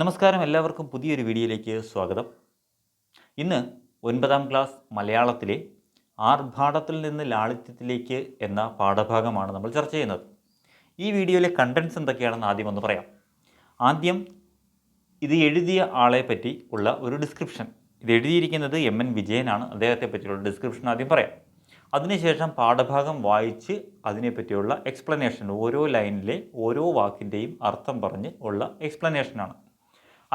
നമസ്കാരം എല്ലാവർക്കും പുതിയൊരു വീഡിയോയിലേക്ക് സ്വാഗതം. ഇന്ന് ഒൻപതാം ക്ലാസ് മലയാളത്തിലെ ആർഭാടത്തിൽ നിന്ന് ലാളിത്യത്തിലേക്ക് എന്ന പാഠഭാഗമാണ് നമ്മൾ ചർച്ച ചെയ്യുന്നത്. ഈ വീഡിയോയിലെ കണ്ടൻസ് എന്തൊക്കെയാണെന്ന് ആദ്യം ഒന്ന് പറയാം. ആദ്യം ഇത് എഴുതിയ ആളെ പറ്റി ഉള്ള ഒരു ഡിസ്ക്രിപ്ഷൻ ഇത് എഴുതിയിരിക്കുന്നത് എം എൻ വിജയനാണ് അദ്ദേഹത്തെ പറ്റിയുള്ള ഡിസ്ക്രിപ്ഷൻ ആദ്യം പറയാം. അതിനുശേഷം പാഠഭാഗം വായിച്ച് അതിനെപ്പറ്റിയുള്ള എക്സ്പ്ലനേഷൻ ഓരോ ലൈനിലെ ഓരോ വാക്കിന്റെയും അർത്ഥം പറഞ്ഞ് ഉള്ള എക്സ്പ്ലനേഷനാണ്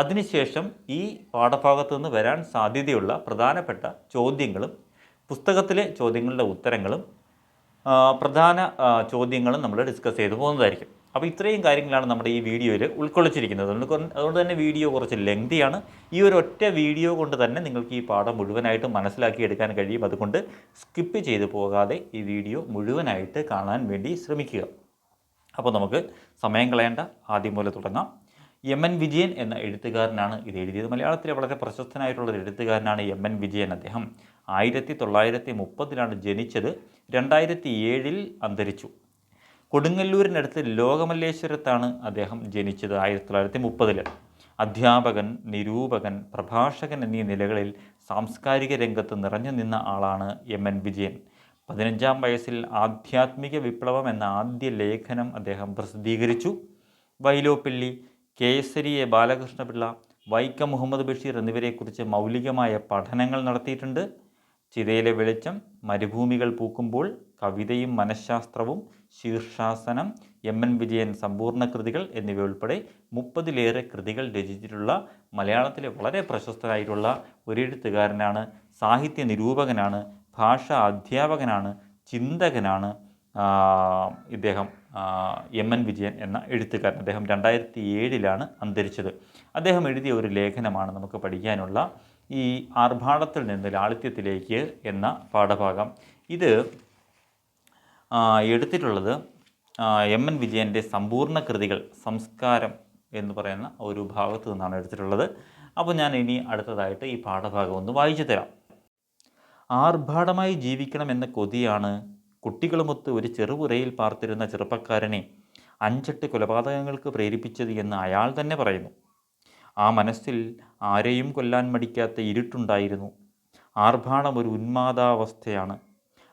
അതിനുശേഷം ഈ പാഠഭാഗത്തു നിന്ന് വരാൻ സാധ്യതയുള്ള പ്രധാനപ്പെട്ട ചോദ്യങ്ങളും പുസ്തകത്തിലെ ചോദ്യങ്ങളുടെ ഉത്തരങ്ങളും പ്രധാന ചോദ്യങ്ങളും നമ്മൾ ഡിസ്കസ് ചെയ്തു പോകുന്നതായിരിക്കും. അപ്പോൾ ഇത്രയും കാര്യങ്ങളാണ് നമ്മുടെ ഈ വീഡിയോയിൽ ഉൾക്കൊള്ളിച്ചിരിക്കുന്നത്. അതുകൊണ്ട് തന്നെ വീഡിയോ കുറച്ച് ലെങ്തിയാണ് ഈ ഒരു ഒറ്റ വീഡിയോ കൊണ്ട് തന്നെ നിങ്ങൾക്ക് ഈ പാഠം മുഴുവനായിട്ട് മനസ്സിലാക്കിയെടുക്കാൻ കഴിയും. അതുകൊണ്ട് സ്കിപ്പ് ചെയ്തു പോകാതെ ഈ വീഡിയോ മുഴുവനായിട്ട് കാണാൻ വേണ്ടി ശ്രമിക്കുക. അപ്പോൾ നമുക്ക് സമയം കളയേണ്ട. ആദ്യം പോലെ തുടങ്ങാം. എം എൻ വിജയൻ എന്ന എഴുത്തുകാരനാണ് ഇത് എഴുതിയത്. മലയാളത്തിലെ വളരെ പ്രശസ്തനായിട്ടുള്ള ഒരു എഴുത്തുകാരനാണ് എം എൻ വിജയൻ അദ്ദേഹം. ആയിരത്തി തൊള്ളായിരത്തി മുപ്പതിലാണ് ജനിച്ചത്. രണ്ടായിരത്തി ഏഴിൽ അന്തരിച്ചു. കൊടുങ്ങല്ലൂരിനടുത്ത് ലോകമല്ലേശ്വരത്താണ് അദ്ദേഹം ജനിച്ചത് ആയിരത്തി തൊള്ളായിരത്തി മുപ്പതിൽ അധ്യാപകൻ നിരൂപകൻ പ്രഭാഷകൻ എന്നീ നിലകളിൽ സാംസ്കാരിക രംഗത്ത് നിറഞ്ഞു നിന്ന ആളാണ് എം എൻ വിജയൻ. പതിനഞ്ചാം വയസ്സിൽ ആധ്യാത്മിക വിപ്ലവം എന്ന ആദ്യ ലേഖനം അദ്ദേഹം പ്രസിദ്ധീകരിച്ചു. വൈലോപ്പിള്ളി കേസരി എ ബാലകൃഷ്ണപിള്ള വൈക്കം മുഹമ്മദ് ബഷീർ എന്നിവരെക്കുറിച്ച് മൗലികമായ പഠനങ്ങൾ നടത്തിയിട്ടുണ്ട്. ചിതയിലെ വെളിച്ചം മരുഭൂമികൾ പൂക്കുമ്പോൾ കവിതയും മനഃശാസ്ത്രവും ശീർഷാസനം എം എൻ വിജയൻ സമ്പൂർണ കൃതികൾ എന്നിവ ഉൾപ്പെടെ മുപ്പതിലേറെ കൃതികൾ രചിച്ചിട്ടുള്ള മലയാളത്തിലെ വളരെ പ്രശസ്തരായിട്ടുള്ള ഒരെഴുത്തുകാരനാണ് സാഹിത്യ നിരൂപകനാണ് ഭാഷാ അധ്യാപകനാണ് ചിന്തകനാണ് ഇദ്ദേഹം. എം എൻ വിജയൻ എന്ന എഴുത്തുകാരൻ അദ്ദേഹം രണ്ടായിരത്തി ഏഴിലാണ് അന്തരിച്ചത്. അദ്ദേഹം എഴുതിയ ഒരു ലേഖനമാണ് നമുക്ക് പഠിക്കാനുള്ള ഈ ആർഭാടത്തിൽ നിന്ന് ലാളിത്യത്തിലേക്ക് എന്ന പാഠഭാഗം. ഇത് എടുത്തിട്ടുള്ളത് എം എൻ വിജയന്റെ സമ്പൂർണ കൃതികൾ സംസ്കാരം എന്ന് പറയുന്ന ഒരു ഭാഗത്തു നിന്നാണ് എടുത്തിട്ടുള്ളത്. അപ്പോൾ ഞാൻ ഇനി അടുത്തതായിട്ട് ഈ പാഠഭാഗം ഒന്ന് വായിച്ചു തരാം. ആർഭാടമായി ജീവിക്കണം എന്ന കൊതിയാണ് കുട്ടികളുമൊത്ത് ഒരു ചെറുപുരയിൽ പാർത്തിരുന്ന ചെറുപ്പക്കാരനെ അഞ്ചെട്ട് കൊലപാതകങ്ങൾക്ക് പ്രേരിപ്പിച്ചത് എന്ന് അയാൾ തന്നെ പറയുന്നു. ആ മനസ്സിൽ ആരെയും കൊല്ലാൻ മടിക്കാത്ത ഇരുട്ടുണ്ടായിരുന്നു. ആർഭാണം ഒരു ഉന്മാദാവസ്ഥയാണ്.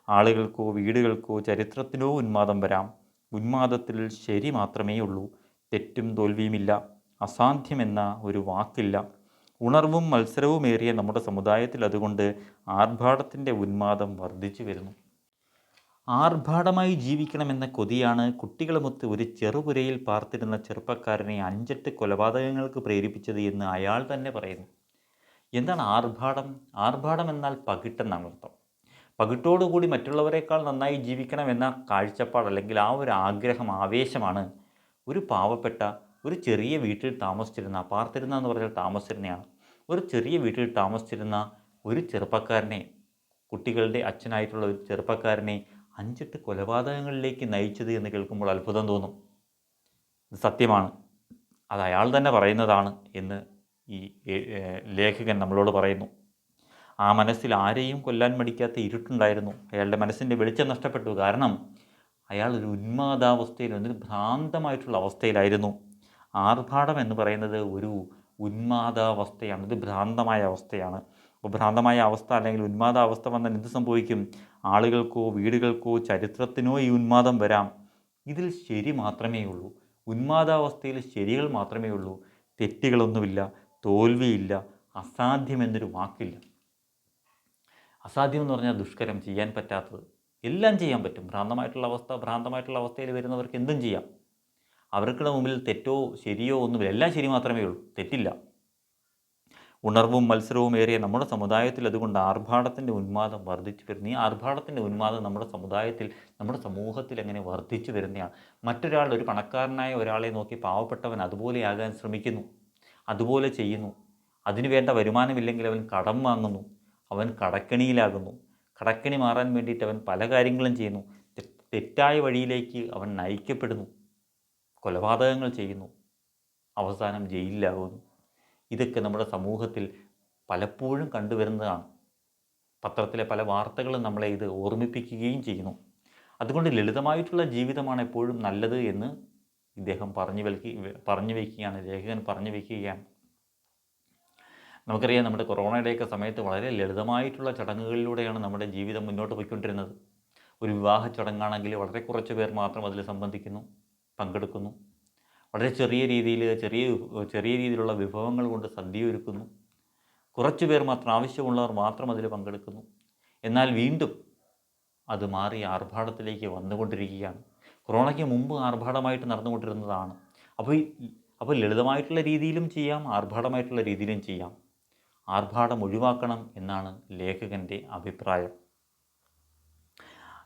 ആളുകൾക്കോ വീടുകൾക്കോ ചരിത്രത്തിനോ ഉന്മാദം വരാം. ഉന്മാദത്തിൽ ശരി മാത്രമേ ഉള്ളൂ തെറ്റും തോൽവിയുമില്ല. അസാധ്യമെന്ന ഒരു വാക്കില്ല. ഉണർവും മത്സരവുമേറിയ നമ്മുടെ സമുദായത്തിൽ അതുകൊണ്ട് ആർഭാടത്തിന്റെ ഉന്മാദം വർദ്ധിച്ചു വരുന്നു. ആർഭാടമായി ജീവിക്കണമെന്ന കൊതിയാണ് കുട്ടികളുമൊത്ത് ഒരു ചെറുപുരയിൽ പാർത്തിരുന്ന ചെറുപ്പക്കാരനെ അഞ്ചെട്ട് കൊലപാതകങ്ങൾക്ക് പ്രേരിപ്പിച്ചത് എന്ന് അയാൾ തന്നെ പറയുന്നു. എന്താണ് ആർഭാടം? ആർഭാടം എന്നാൽ പകിട്ടെന്നാണ് അർത്ഥം പകിട്ടോടുകൂടി മറ്റുള്ളവരെക്കാൾ നന്നായി ജീവിക്കണം എന്ന കാഴ്ചപ്പാട് അല്ലെങ്കിൽ ആ ഒരു ആഗ്രഹം ആവേശമാണ് ഒരു പാവപ്പെട്ട ഒരു ചെറിയ വീട്ടിൽ താമസിച്ചിരുന്ന പാർത്തിരുന്ന എന്ന് പറഞ്ഞാൽ താമസിച്ചിരുന്നയാണ്. ഒരു ചെറിയ വീട്ടിൽ താമസിച്ചിരുന്ന ഒരു ചെറുപ്പക്കാരനെ കുട്ടികളുടെ അച്ഛനായിട്ടുള്ള ഒരു ചെറുപ്പക്കാരനെ അഞ്ചെട്ട് കൊലപാതകങ്ങളിലേക്ക് നയിച്ചത് എന്ന് കേൾക്കുമ്പോൾ അത്ഭുതം തോന്നും. ഇത് സത്യമാണ്. അത് അയാൾ തന്നെ പറയുന്നതാണ് എന്ന് ഈ ലേഖകൻ നമ്മളോട് പറയുന്നു. ആ മനസ്സിൽ ആരെയും കൊല്ലാൻ മടിക്കാത്ത ഇരുട്ടുണ്ടായിരുന്നു. അയാളുടെ മനസ്സിന്റെ വെളിച്ചം നഷ്ടപ്പെട്ടു. കാരണം അയാൾ ഒരു ഉന്മാദാവസ്ഥയിൽ ഒരു ഭ്രാന്തമായിട്ടുള്ള അവസ്ഥയിലായിരുന്നു. ആർഭാടം എന്ന് പറയുന്നത് ഒരു ഉന്മാദാവസ്ഥയാണ്. ഇത് ഭ്രാന്തമായ അവസ്ഥയാണ്. അപ്പോൾ ഭ്രാന്തമായ അവസ്ഥ അല്ലെങ്കിൽ ഉന്മാദാവസ്ഥ വന്നാൽ എന്ത് സംഭവിക്കും? ആളുകൾക്കോ വീടുകൾക്കോ ചരിത്രത്തിനോ ഈ ഉന്മാദം വരാം. ഇതിൽ ശരി മാത്രമേ ഉള്ളൂ. ഉന്മാദാവസ്ഥയിൽ ശരികൾ മാത്രമേ ഉള്ളൂ. തെറ്റുകളൊന്നുമില്ല. തോൽവിയില്ല. അസാധ്യം എന്നൊരു വാക്കില്ല. അസാധ്യം എന്ന് പറഞ്ഞാൽ ദുഷ്കരം ചെയ്യാൻ പറ്റാത്തത്. എല്ലാം ചെയ്യാൻ പറ്റും. ഭ്രാന്തമായിട്ടുള്ള അവസ്ഥ ഭ്രാന്തമായിട്ടുള്ള അവസ്ഥയിൽ വരുന്നവർക്ക് എന്തും ചെയ്യാം. അവർക്കുടെ മുമ്പിൽ തെറ്റോ ശരിയോ ഒന്നുമില്ല. എല്ലാം ശരി മാത്രമേ ഉള്ളൂ. തെറ്റില്ല. ഉണർവും മത്സരവും ഏറിയ നമ്മുടെ സമുദായത്തിൽ അതുകൊണ്ട് ആർഭാടത്തിന്റെ ഉന്മാദം വർദ്ധിച്ചു വരുന്നു. ഈ ആർഭാടത്തിന്റെ ഉന്മാദം നമ്മുടെ സമുദായത്തിൽ നമ്മുടെ സമൂഹത്തിൽ എങ്ങനെ വർദ്ധിച്ചു വരുന്നതാണ് മറ്റൊരാൾ ഒരു പണക്കാരനായ ഒരാളെ നോക്കി പാവപ്പെട്ടവൻ അതുപോലെയാകാൻ ശ്രമിക്കുന്നു അതുപോലെ ചെയ്യുന്നു. അതിനു വേണ്ട വരുമാനമില്ലെങ്കിൽ അവൻ കടം വാങ്ങുന്നു അവൻ കടക്കണിയിലാകുന്നു. കടക്കണി മാറാൻ വേണ്ടിയിട്ട് അവൻ പല കാര്യങ്ങളും ചെയ്യുന്നു. തെറ്റായ വഴിയിലേക്ക് അവൻ നയിക്കപ്പെടുന്നു കൊലപാതകങ്ങൾ ചെയ്യുന്നു അവസാനം ജയിലിലാകുന്നു. ഇതൊക്കെ നമ്മുടെ സമൂഹത്തിൽ പലപ്പോഴും കണ്ടുവരുന്നതാണ്. പത്രത്തിലെ പല വാർത്തകളും നമ്മളെ ഇത് ഓർമ്മിപ്പിക്കുകയും ചെയ്യുന്നു. അതുകൊണ്ട് ലളിതമായിട്ടുള്ള ജീവിതമാണ് എപ്പോഴും നല്ലത് എന്ന് ഇദ്ദേഹം പറഞ്ഞു വൽക്കി പറഞ്ഞു വയ്ക്കുകയാണ് ലേഖകൻ പറഞ്ഞു വയ്ക്കുകയാണ് നമുക്കറിയാം നമ്മുടെ കൊറോണയുടെയൊക്കെ സമയത്ത് വളരെ ലളിതമായിട്ടുള്ള ചടങ്ങുകളിലൂടെയാണ് നമ്മുടെ ജീവിതം മുന്നോട്ട് പോയിക്കൊണ്ടിരുന്നത്. ഒരു വിവാഹ ചടങ്ങാണെങ്കിൽ വളരെ കുറച്ച് പേർ മാത്രം അതിൽ സംബന്ധിക്കുന്നു പങ്കെടുക്കുന്നു. വളരെ ചെറിയ രീതിയിൽ ചെറിയ ചെറിയ രീതിയിലുള്ള വിഭവങ്ങൾ കൊണ്ട് സദ്യ ഒരുക്കുന്നു കുറച്ച് പേർ മാത്രം ആവശ്യമുള്ളവർ മാത്രം അതിൽ പങ്കെടുക്കുന്നു. എന്നാൽ വീണ്ടും അത് മാറി ആർഭാടത്തിലേക്ക് വന്നുകൊണ്ടിരിക്കുകയാണ്. കൊറോണയ്ക്ക് മുമ്പ് ആർഭാടമായിട്ട് നടന്നുകൊണ്ടിരുന്നതാണ്. അപ്പോൾ അപ്പോൾ ലളിതമായിട്ടുള്ള രീതിയിലും ചെയ്യാം ആർഭാടമായിട്ടുള്ള രീതിയിലും ചെയ്യാം. ആർഭാടം ഒഴിവാക്കണം എന്നാണ് ലേഖകന്റെ അഭിപ്രായം.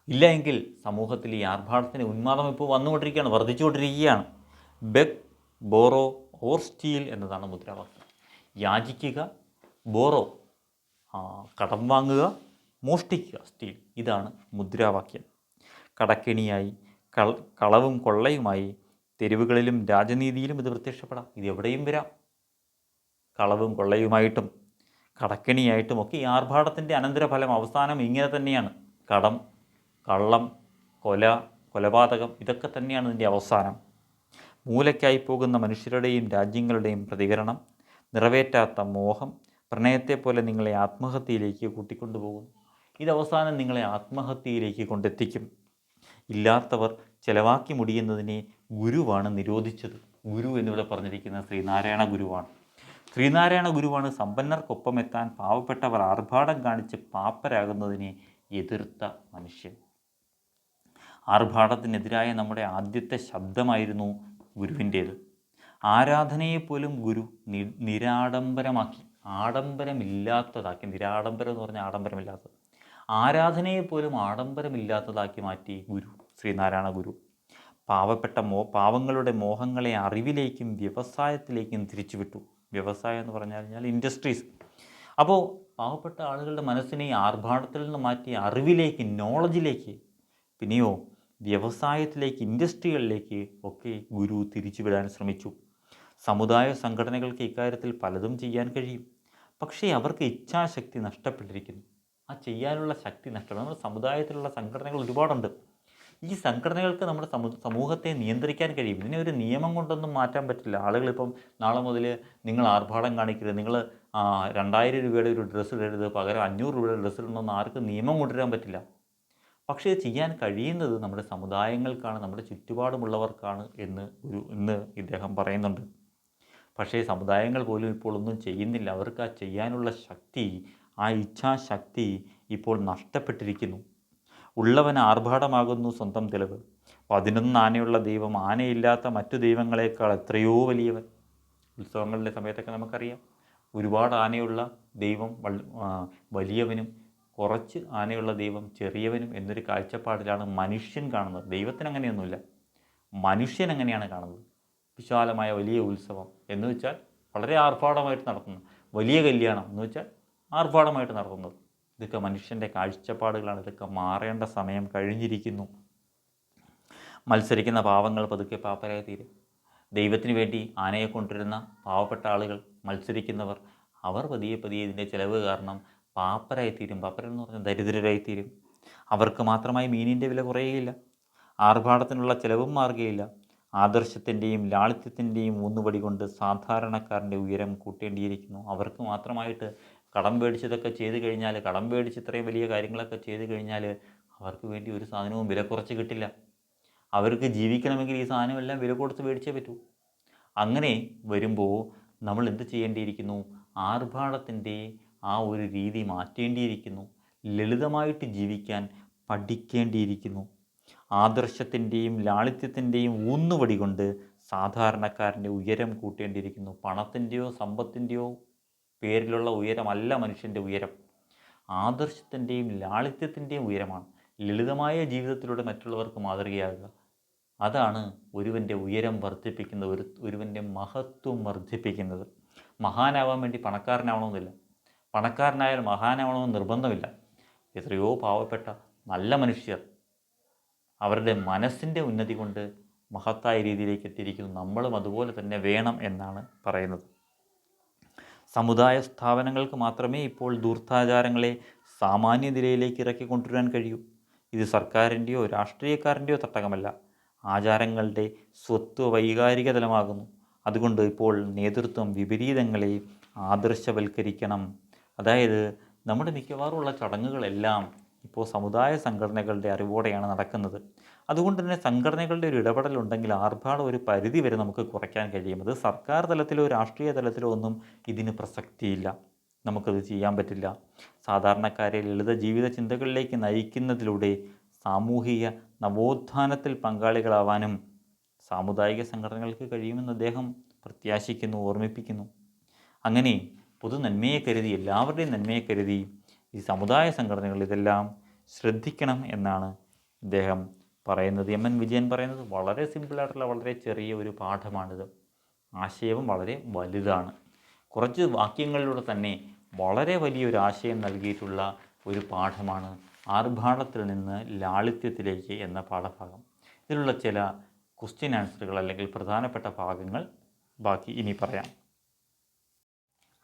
ഇല്ല എങ്കിൽ സമൂഹത്തിൽ ഈ ആർഭാടത്തിന്റെ ഉന്മാദം ഇപ്പോൾ വന്നുകൊണ്ടിരിക്കുകയാണ് വർദ്ധിച്ചുകൊണ്ടിരിക്കുകയാണ്. ബെഗ് ബോറോ ഓർ സ്റ്റീൽ എന്നതാണ് മുദ്രാവാക്യം. യാചിക്കുക ബോറോ കടം വാങ്ങുക മോഷ്ടിക്കുക സ്റ്റീൽ. ഇതാണ് മുദ്രാവാക്യം. കടക്കെണിയായി കളവും കൊള്ളയുമായി തെരുവുകളിലും രാജനീതിയിലും ഇത് പ്രത്യക്ഷപ്പെടാം. ഇത് എവിടെയും വരാം. കളവും കൊള്ളയുമായിട്ടും കടക്കെണിയായിട്ടും ഒക്കെ ഈ ആർഭാടത്തിന്റെ അനന്തരഫലം അവസാനം ഇങ്ങനെ തന്നെയാണ്. കടം കള്ളം കൊല കൊലപാതകം ഇതൊക്കെ തന്നെയാണ് ഇതിന്റെ അവസാനം. മൂലയ്ക്കായി പോകുന്ന മനുഷ്യരുടെയും രാജ്യങ്ങളുടെയും പ്രതികരണം നിറവേറ്റാത്ത മോഹം പ്രണയത്തെപ്പോലെ നിങ്ങളെ ആത്മഹത്യയിലേക്ക് കൂട്ടിക്കൊണ്ടുപോകും ഇത് അവസാനം നിങ്ങളെ ആത്മഹത്യയിലേക്ക് കൊണ്ടെത്തിക്കും. ഇല്ലാത്തവർ ചെലവാക്കി മുടിയുന്നതിനെ ഗുരുവാണ് നിരോധിച്ചത്. ഗുരു എന്നിവിടെ പറഞ്ഞിരിക്കുന്ന ശ്രീനാരായണ ഗുരുവാണ്. ശ്രീനാരായണ ഗുരുവാണ് സമ്പന്നർക്കൊപ്പം എത്താൻ പാവപ്പെട്ടവർ ആർഭാടം കാണിച്ച് പാപ്പരാകുന്നതിനെ എതിർത്ത മനുഷ്യൻ. ആർഭാടത്തിനെതിരായ നമ്മുടെ ആദ്യത്തെ ശബ്ദമായിരുന്നു ഗുരുവിന്റേത്. ആരാധനയെപ്പോലും ഗുരു നി നിരാഡംബരമാക്കി ആഡംബരമില്ലാത്തതാക്കി നിരാഡംബരം എന്ന് പറഞ്ഞാൽ ആഡംബരമില്ലാത്തത്. ആരാധനയെപ്പോലും ആഡംബരമില്ലാത്തതാക്കി മാറ്റി ഗുരു ശ്രീനാരായണ ഗുരു. പാവപ്പെട്ട മോ പാവങ്ങളുടെ മോഹങ്ങളെ അറിവിലേക്കും വ്യവസായത്തിലേക്കും തിരിച്ചുവിട്ടു. വ്യവസായം എന്ന് പറഞ്ഞു കഴിഞ്ഞാൽ ഇൻഡസ്ട്രീസ്. അപ്പോൾ പാവപ്പെട്ട ആളുകളുടെ മനസ്സിനെ ആർഭാടത്തിൽ നിന്ന് മാറ്റി അറിവിലേക്ക് നോളജിലേക്ക് പിന്നെയോ വ്യവസായത്തിലേക്ക് ഇൻഡസ്ട്രികളിലേക്ക് ഒക്കെ ഗുരു തിരിച്ചുവിടാൻ ശ്രമിച്ചു. സമുദായ സംഘടനകൾക്ക് ഇക്കാര്യത്തിൽ പലതും ചെയ്യാൻ കഴിയും. പക്ഷേ അവർക്ക് ഇച്ഛാശക്തി നഷ്ടപ്പെട്ടിരിക്കുന്നു. ആ ചെയ്യാനുള്ള ശക്തി നഷ്ടപ്പെടും നമ്മുടെ സമുദായത്തിലുള്ള സംഘടനകൾ ഒരുപാടുണ്ട്. ഈ സംഘടനകൾക്ക് നമ്മുടെ സമൂഹത്തെ നിയന്ത്രിക്കാൻ കഴിയും. ഇതിനെ ഒരു നിയമം കൊണ്ടൊന്നും മാറ്റാൻ പറ്റില്ല. ആളുകളിപ്പം നാളെ മുതൽ നിങ്ങൾ ആർഭാടം കാണിക്കരുത്. നിങ്ങൾ രണ്ടായിരം രൂപയുടെ ഒരു ഡ്രസ്സ് ഇടരുത്. പകരം അഞ്ഞൂറ് രൂപയുടെ ഡ്രസ്സ് ഇടണമെന്ന് ആർക്കും നിയമം കൊണ്ടുവരാൻ പറ്റില്ല. പക്ഷേ ചെയ്യാൻ കഴിയുന്നത് നമ്മുടെ സമുദായങ്ങൾക്കാണ് നമ്മുടെ ചുറ്റുപാടുമുള്ളവർക്കാണ് എന്ന് ഒരു ഇന്ന് ഇദ്ദേഹം പറയുന്നുണ്ട്. പക്ഷേ സമുദായങ്ങൾ പോലും ഇപ്പോൾ ഒന്നും ചെയ്യുന്നില്ല. അവർക്ക് ആ ചെയ്യാനുള്ള ശക്തി ആ ഇച്ഛാശക്തി ഇപ്പോൾ നഷ്ടപ്പെട്ടിരിക്കുന്നു. ഉള്ളവൻ ആർഭാടമാകുന്നു സ്വന്തം തെളിവ്. പതിനൊന്ന് ആനയുള്ള ദൈവം ആനയില്ലാത്ത മറ്റു ദൈവങ്ങളെക്കാൾ എത്രയോ വലിയവൻ. ഉത്സവങ്ങളുടെ സമയത്തൊക്കെ നമുക്കറിയാം. ഒരുപാട് ആനയുള്ള ദൈവം വലിയവനും കുറച്ച് ആനയുള്ള ദൈവം ചെറിയവനും എന്നൊരു കാഴ്ചപ്പാടിലാണ് മനുഷ്യൻ കാണുന്നത്. ദൈവത്തിന് അങ്ങനെയൊന്നുമില്ല. മനുഷ്യൻ എങ്ങനെയാണ് കാണുന്നത്. വിശാലമായ വലിയ ഉത്സവം എന്ന് വെച്ചാൽ വളരെ ആർഭാടമായിട്ട് നടത്തുന്നു വലിയ കല്യാണം എന്ന് വെച്ചാൽ ആർഭാടമായിട്ട് നടത്തുന്നത്. ഇതൊക്കെ മനുഷ്യന്റെ കാഴ്ചപ്പാടുകളാണ്. ഇതൊക്കെ മാറേണ്ട സമയം കഴിഞ്ഞിരിക്കുന്നു. മത്സരിക്കുന്ന പാവങ്ങൾ പതുക്കെ പാപ്പരായി തീരും. ദൈവത്തിന് വേണ്ടി ആനയെ കൊണ്ടുവരുന്ന പാവപ്പെട്ട ആളുകൾ മത്സരിക്കുന്നവർ അവർ പതിയെ പതിയെ ഇതിന്റെ ചിലവ് കാരണം പാപ്പരായി തീരും പാപ്പരെന്ന് പറഞ്ഞാൽ ദരിദ്രരായി തീരും അവർക്ക് മാത്രമായി മീനിന്റെ വില കുറയുകയില്ല. ആർഭാടത്തിനുള്ള ചിലവും മാറുകയില്ല. ആദർശത്തിന്റെയും ലാളിത്യത്തിന്റെയും ഊന്നുപടി കൊണ്ട് സാധാരണക്കാരന്റെ ഉയരം കൂട്ടേണ്ടിയിരിക്കുന്നു. അവർക്ക് മാത്രമായിട്ട് കടം പേടിച്ചതൊക്കെ ചെയ്തു കഴിഞ്ഞാൽ കടം പേടിച്ച് ഇത്രയും വലിയ കാര്യങ്ങളൊക്കെ ചെയ്തു കഴിഞ്ഞാൽ അവർക്ക് വേണ്ടി ഒരു സാധനവും വില കുറച്ച് കിട്ടില്ല. അവർക്ക് ജീവിക്കണമെങ്കിൽ ഈ സാധനമെല്ലാം വില കൊടുത്ത് മേടിച്ചേ പറ്റൂ. അങ്ങനെ വരുമ്പോൾ നമ്മൾ എന്ത് ചെയ്യേണ്ടിയിരിക്കുന്നു? ആർഭാടത്തിന്റെ ആ ഒരു രീതി മാറ്റേണ്ടിയിരിക്കുന്നു. ലളിതമായിട്ട് ജീവിക്കാൻ പഠിക്കേണ്ടിയിരിക്കുന്നു. ആദർശത്തിന്റെയും ലാളിത്യത്തിന്റെയും ഊന്നുവടി കൊണ്ട് സാധാരണക്കാരന്റെ ഉയരം കൂട്ടേണ്ടിയിരിക്കുന്നു. പണത്തിന്റെയോ സമ്പത്തിന്റെയോ പേരിലുള്ള ഉയരമല്ല മനുഷ്യന്റെ ഉയരം. ആദർശത്തിന്റെയും ലാളിത്യത്തിന്റെയും ഉയരമാണ്. ലളിതമായ ജീവിതത്തിലൂടെ മറ്റുള്ളവർക്ക് മാതൃകയാകുക. അതാണ് ഒരുവന്റെ ഉയരം വർദ്ധിപ്പിക്കുന്നത് ഒരു ഒരുവന്റെ മഹത്വം വർദ്ധിപ്പിക്കുന്നത്. മഹാനാവാൻ വേണ്ടി പണക്കാരനാവണമെന്നില്ല. പണക്കാരനായാൽ മഹാനാവണമെന്ന് നിർബന്ധമില്ല. എത്രയോ പാവപ്പെട്ട നല്ല മനുഷ്യർ അവരുടെ മനസ്സിന്റെ ഉന്നതി കൊണ്ട് മഹത്തായ രീതിയിലേക്ക് എത്തിയിരിക്കുന്നു. നമ്മളും അതുപോലെ തന്നെ വേണം എന്നാണ് പറയുന്നത്. സമുദായ സ്ഥാപനങ്ങൾക്ക് മാത്രമേ ഇപ്പോൾ ദൂർത്താചാരങ്ങളെ സാമാന്യ നിലയിലേക്ക് ഇറക്കി കൊണ്ടുവരാൻ കഴിയൂ. ഇത് സർക്കാരിന്റെയോ രാഷ്ട്രീയക്കാരന്റെയോ തട്ടകമല്ല. ആചാരങ്ങളുടെ സ്വത്വ വൈകാരിക തലമാകുന്നു അതുകൊണ്ട് ഇപ്പോൾ നേതൃത്വം വിപരീതങ്ങളെ ആദർശവൽക്കരിക്കണം അതായത് നമ്മുടെ മിക്കവാറുമുള്ള ചടങ്ങുകളെല്ലാം ഇപ്പോൾ സമുദായ സംഘടനകളുടെ അറിവോടെയാണ് നടക്കുന്നത്. അതുകൊണ്ട് തന്നെ സംഘടനകളുടെ ഒരു ഇടപെടലുണ്ടെങ്കിൽ ആർഭാടം ഒരു പരിധി വരെ നമുക്ക് കുറയ്ക്കാൻ കഴിയും. അത് സർക്കാർ തലത്തിലോ രാഷ്ട്രീയ തലത്തിലോ ഒന്നും ഇതിന് പ്രസക്തിയില്ല. നമുക്കത് ചെയ്യാൻ പറ്റില്ല. സാധാരണക്കാരെ ലളിത ജീവിത ചിന്തകളിലേക്ക് നയിക്കുന്നതിലൂടെ സാമൂഹിക നവോത്ഥാനത്തിൽ പങ്കാളികളാവാനും സാമുദായിക സംഘടനകൾക്ക് കഴിയുമെന്ന് അദ്ദേഹം പ്രത്യാശിക്കുന്നു ഓർമ്മിപ്പിക്കുന്നു. അങ്ങനെ പൊതു നന്മയെ കരുതി എല്ലാവരുടെയും നന്മയെ കരുതി ഈ സമുദായ സംഘടനകൾ ഇതെല്ലാം ശ്രദ്ധിക്കണം എന്നാണ് ഇദ്ദേഹം പറയുന്നത്. എം എൻ വിജയൻ പറയുന്നത് വളരെ സിമ്പിളായിട്ടുള്ള വളരെ ചെറിയ ഒരു പാഠമാണിത്. ആശയവും വളരെ വലുതാണ്. കുറച്ച് വാക്യങ്ങളിലൂടെ തന്നെ വളരെ വലിയൊരു ആശയം നൽകിയിട്ടുള്ള ഒരു പാഠമാണ് ആർഭാടത്തിൽ നിന്ന് ലാളിത്യത്തിലേക്ക് എന്ന പാഠഭാഗം. ഇതിലുള്ള ചില ക്വസ്റ്റ്യൻ ആൻസറുകൾ അല്ലെങ്കിൽ പ്രധാനപ്പെട്ട ഭാഗങ്ങൾ ബാക്കി ഇനി പറയാം.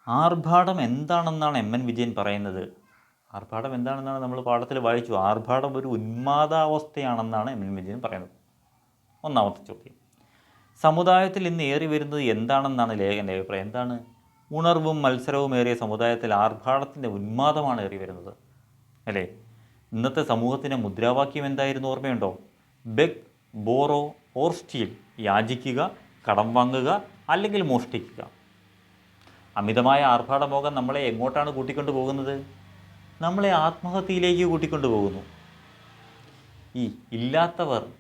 ആർഭാടം എന്താണെന്നാണ് എം എൻ വിജയൻ പറയുന്നത്? ആർഭാടം എന്താണെന്നാണ് നമ്മൾ പാഠത്തിൽ വായിച്ചു. ആർഭാടം ഒരു ഉന്മാദാവസ്ഥയാണെന്നാണ് എം എൻ വിജയൻ പറയുന്നത്. ഒന്നാമത്തെ ചോദ്യം. സമുദായത്തിൽ ഇന്ന് ഏറി വരുന്നത് എന്താണെന്നാണ് ലേഖന്റെ അഭിപ്രായം. എന്താണ്? ഉണർവും മത്സരവും ഏറിയ സമുദായത്തിൽ ആർഭാടത്തിന്റെ ഉന്മാദമാണ് ഏറി വരുന്നത്. അല്ലേ? ഇന്നത്തെ സമൂഹത്തിന്റെ മുദ്രാവാക്യം എന്തായിരുന്നു ഓർമ്മയുണ്ടോ? Beg borrow or steal. യാചിക്കുക കടം വാങ്ങുക അല്ലെങ്കിൽ മോഷ്ടിക്കുക. അമിതമായ ആർഭാടമോഹം നമ്മളെ എങ്ങോട്ടാണ് കൂട്ടിക്കൊണ്ടു പോകുന്നത്? നമ്മളെ ആത്മഹത്യയിലേക്ക് കൂട്ടിക്കൊണ്ടു പോകുന്നു. ഈ ഇല്ലാത്തവർ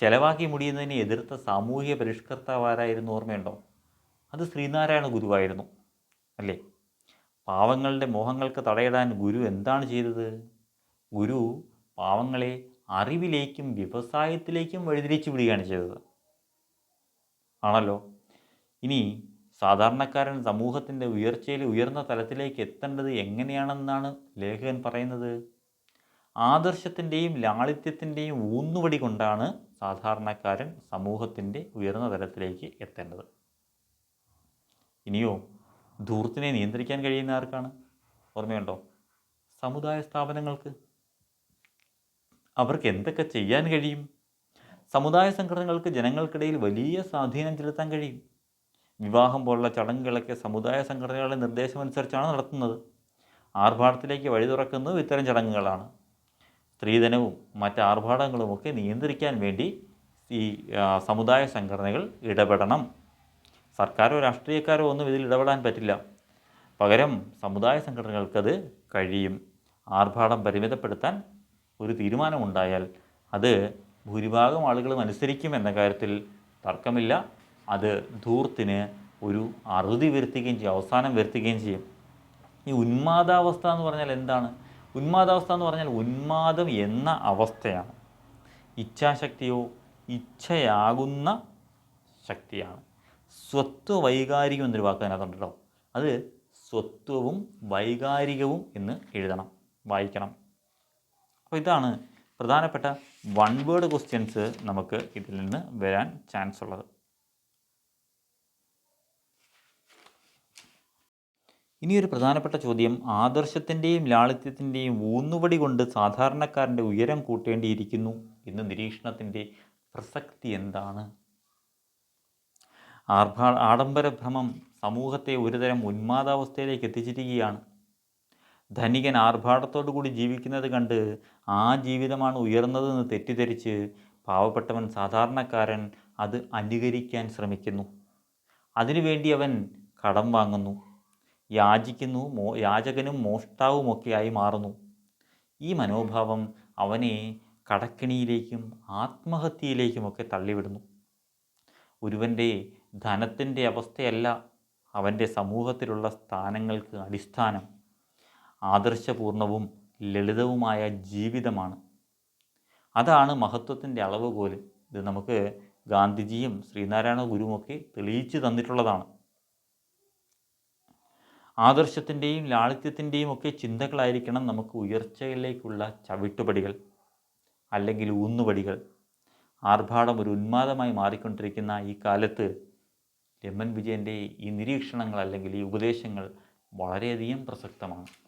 ചെലവാക്കി മുടിയുന്നതിനെ എതിർത്ത സാമൂഹിക പരിഷ്കർത്താവാരായിരുന്നു ഓർമ്മയുണ്ടോ? അത് ശ്രീനാരായണ ഗുരുവായിരുന്നു അല്ലേ? പാവങ്ങളുടെ മോഹങ്ങൾക്ക് തടയിടാൻ ഗുരു എന്താണ് ചെയ്തത്? ഗുരു പാവങ്ങളെ അറിവിലേക്കും വ്യവസായത്തിലേക്കും വഴിതിരിച്ചു വിടുകയാണ് ചെയ്തത്. ആണല്ലോ? ഇനി സാധാരണക്കാരൻ സമൂഹത്തിന്റെ ഉയർച്ചയിൽ ഉയർന്ന തലത്തിലേക്ക് എത്തേണ്ടത് എങ്ങനെയാണെന്നാണ് ലേഖകൻ പറയുന്നത്? ആദർശത്തിന്റെയും ലാളിത്യത്തിന്റെയും ഊന്നുവടി കൊണ്ടാണ് സാധാരണക്കാരൻ സമൂഹത്തിന്റെ ഉയർന്ന തലത്തിലേക്ക് എത്തേണ്ടത്. ഇനിയോ ധൂർത്തിനെ നിയന്ത്രിക്കാൻ കഴിയുന്ന ആർക്കാണ്? ഓർമ്മയുണ്ടോ? സമുദായ സ്ഥാപനങ്ങൾക്ക്. അവർക്ക് എന്തൊക്കെ ചെയ്യാൻ കഴിയും? സമുദായ സംഘടനകൾക്ക് ജനങ്ങൾക്കിടയിൽ വലിയ സ്വാധീനം ചെലുത്താൻ കഴിയും. വിവാഹം പോലുള്ള ചടങ്ങുകളൊക്കെ സമുദായ സംഘടനകളുടെ നിർദ്ദേശമനുസരിച്ചാണ് നടത്തുന്നത്. ആർഭാടത്തിലേക്ക് വഴി തുറക്കുന്നതും ഇത്തരം ചടങ്ങുകളാണ്. സ്ത്രീധനവും മറ്റ് ആർഭാടങ്ങളുമൊക്കെ നിയന്ത്രിക്കാൻ വേണ്ടി ഈ സമുദായ സംഘടനകൾ ഇടപെടണം. സർക്കാരോ രാഷ്ട്രീയക്കാരോ ഒന്നും ഇതിൽ ഇടപെടാൻ പറ്റില്ല. പകരം സമുദായ സംഘടനകൾക്കത് കഴിയും. ആർഭാടം പരിമിതപ്പെടുത്താൻ ഒരു തീരുമാനമുണ്ടായാൽ അത് ഭൂരിഭാഗം ആളുകളും അനുസരിക്കും എന്ന കാര്യത്തിൽ തർക്കമില്ല. അത് ധൂർത്തിന് ഒരു അറുതി വരുത്തുകയും ചെയ്യും അവസാനം വരുത്തുകയും ചെയ്യും. ഈ ഉന്മാദാവസ്ഥ എന്ന് പറഞ്ഞാൽ എന്താണ്? ഉന്മാദാവസ്ഥ എന്ന് പറഞ്ഞാൽ ഉന്മാദം എന്ന അവസ്ഥയാണ്. ഇച്ഛാശക്തിയോ ഇച്ഛയാകുന്ന ശക്തിയാണ്. സ്വത്വ വൈകാരികം എന്നൊരു വാക്ക് അതിനകത്തുണ്ടല്ലോ. അത് സ്വത്വവും വൈകാരികവും എന്ന് എഴുതണം വായിക്കണം. അപ്പോൾ ഇതാണ് പ്രധാനപ്പെട്ട വൺ വേർഡ് ക്വസ്റ്റ്യൻസ് നമുക്ക് ഇതിൽ നിന്ന് വരാൻ ചാൻസ് ഉള്ളത്. ഇനിയൊരു പ്രധാനപ്പെട്ട ചോദ്യം ആദർശത്തിന്റെയും ലാളിത്യത്തിന്റെയും ഊന്നുവടി കൊണ്ട് സാധാരണക്കാരന്റെ ഉയരം കൂട്ടേണ്ടിയിരിക്കുന്നു എന്ന നിരീക്ഷണത്തിന്റെ പ്രസക്തി എന്താണ്? ആർഭാ ആഡംബരഭ്രമം സമൂഹത്തെ ഒരുതരം ഉന്മാദാവസ്ഥയിലേക്ക് എത്തിച്ചിരിക്കുകയാണ്. ധനികൻ ആർഭാടത്തോടു കൂടി ജീവിക്കുന്നത് കണ്ട് ആ ജീവിതമാണ് ഉയർന്നതെന്ന് തെറ്റിദ്ധരിച്ച് പാവപ്പെട്ടവൻ സാധാരണക്കാരൻ അത് അനുകരിക്കാൻ ശ്രമിക്കുന്നു. അതിനുവേണ്ടി അവൻ കടം വാങ്ങുന്നു. യാചിക്കുന്നു മോ യാചകനും മോഷ്ടാവുമൊക്കെയായി മാറുന്നു. ഈ മനോഭാവം അവനെ കടക്കിണിയിലേക്കും ആത്മഹത്യയിലേക്കുമൊക്കെ തള്ളിവിടുന്നു. ഒരുവന്റെ ധനത്തിന്റെ അവസ്ഥയല്ല അവന്റെ സമൂഹത്തിലുള്ള സ്ഥാനങ്ങൾക്ക് അടിസ്ഥാനം. ആദർശപൂർണവും ലളിതവുമായ ജീവിതമാണ്. അതാണ് മഹത്വത്തിന്റെ അളവുകോൽ ഇത് നമുക്ക് ഗാന്ധിജിയും ശ്രീനാരായണ ഗുരുവുമൊക്കെ തെളിയിച്ചു തന്നിട്ടുള്ളതാണ്. ആദർശത്തിന്റെയും ലാളിത്യത്തിന്റെയും ഒക്കെ ചിന്തകളായിരിക്കണം നമുക്ക് ഉയർച്ചയിലേക്കുള്ള ചവിട്ടുപടികൾ അല്ലെങ്കിൽ ഊന്നുപടികൾ. ആർഭാടം ഒരു ഉന്മാദമായി മാറിക്കൊണ്ടിരിക്കുന്ന ഈ കാലത്ത് എൻ വിജയന്റെ ഈ നിരീക്ഷണങ്ങൾ അല്ലെങ്കിൽ ഈ ഉപദേശങ്ങൾ വളരെയധികം പ്രസക്തമാണ്.